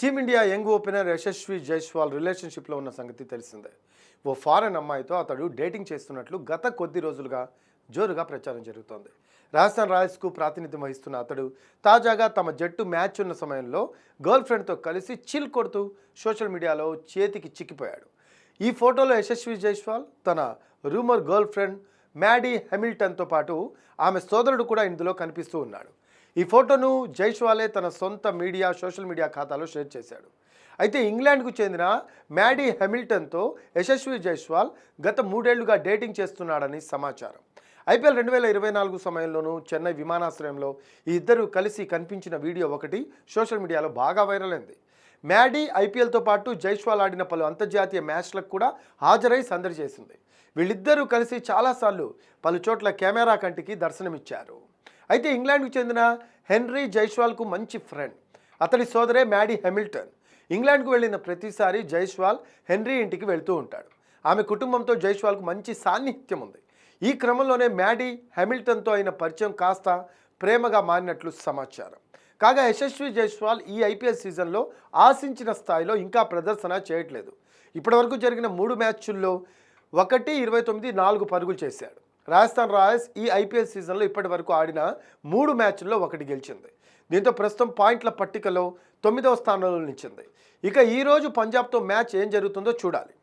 Team India young opener Yashasvi Jaiswal రిలేషన్షిప్లో ఉన్న సంగతి తెలిసిందే. ఓ ఫారెన్ అమ్మాయితో అతడు డేటింగ్ చేస్తున్నట్లు గత కొద్ది రోజులుగా జోరుగా ప్రచారం జరుగుతోంది. రాజస్థాన్ రాయల్స్కు ప్రాతినిధ్యం వహిస్తున్న అతడు తాజాగా తమ జట్టు మ్యాచ్ ఉన్న సమయంలో గర్ల్ ఫ్రెండ్తో కలిసి చిల్ కొడుతూ సోషల్ మీడియాలో చేతికి చిక్కిపోయాడు. ఈ ఫోటోలో యశస్వి జైస్వాల్ తన రూమర్ గర్ల్ ఫ్రెండ్ మ్యాడీ హెమిల్టన్తో పాటు ఆమె సోదరుడు కూడా ఇందులో కనిపిస్తూ ఉన్నాడు. ఈ ఫోటోను జైష్వాలే తన సొంత మీడియా సోషల్ మీడియా ఖాతాలో షేర్ చేశాడు. అయితే ఇంగ్లాండ్కు చెందిన మ్యాడీ హెమిల్టన్తో యశస్వి జైస్వాల్ గత మూడేళ్ళుగా డేటింగ్ చేస్తున్నాడని సమాచారం. ఐపీఎల్ రెండు వేల ఇరవై నాలుగు సమయంలోనూ చెన్నై విమానాశ్రయంలో ఈ ఇద్దరు కలిసి కనిపించిన వీడియో ఒకటి సోషల్ మీడియాలో బాగా వైరల్ అయింది. మ్యాడీ ఐపీఎల్తో పాటు జైస్వాల్ ఆడిన పలు అంతర్జాతీయ మ్యాచ్లకు కూడా హాజరై సందడి చేసింది. వీళ్ళిద్దరూ కలిసి చాలాసార్లు పలు చోట్ల కెమెరా కంటికి దర్శనమిచ్చారు. అయితే ఇంగ్లాండ్కు చెందిన హెన్రీ జైస్వాల్కు మంచి ఫ్రెండ్ అతడి సోదరే మ్యాడీ హెమిల్టన్. ఇంగ్లాండ్కు వెళ్ళిన ప్రతిసారి జైస్వాల్ హెన్రీ ఇంటికి వెళ్తూ ఉంటాడు. ఆమె కుటుంబంతో జైస్వాల్కు మంచి సాన్నిహిత్యం ఉంది. ఈ క్రమంలోనే మ్యాడీ హెమిల్టన్తో అయిన పరిచయం కాస్త ప్రేమగా మారినట్లు సమాచారం. కాగా యశస్వి జైస్వాల్ ఈ ఐపీఎల్ సీజన్లో ఆశించిన స్థాయిలో ఇంకా ప్రదర్శన చేయట్లేదు. ఇప్పటివరకు జరిగిన మూడు మ్యాచ్ల్లో ఒకటి ఇరవై తొమ్మిది నాలుగు పరుగులు చేశాడు. రాజస్థాన్ రాయల్స్ ఈ ఐపీఎల్ సీజన్లో ఇప్పటి వరకు ఆడిన మూడు మ్యాచ్ల్లో ఒకటి గెలిచింది. దీంతో ప్రస్తుతం పాయింట్ల పట్టికలో తొమ్మిదవ స్థానంలో నిలిచింది. ఇక ఈరోజు పంజాబ్తో మ్యాచ్ ఏం జరుగుతుందో చూడాలి.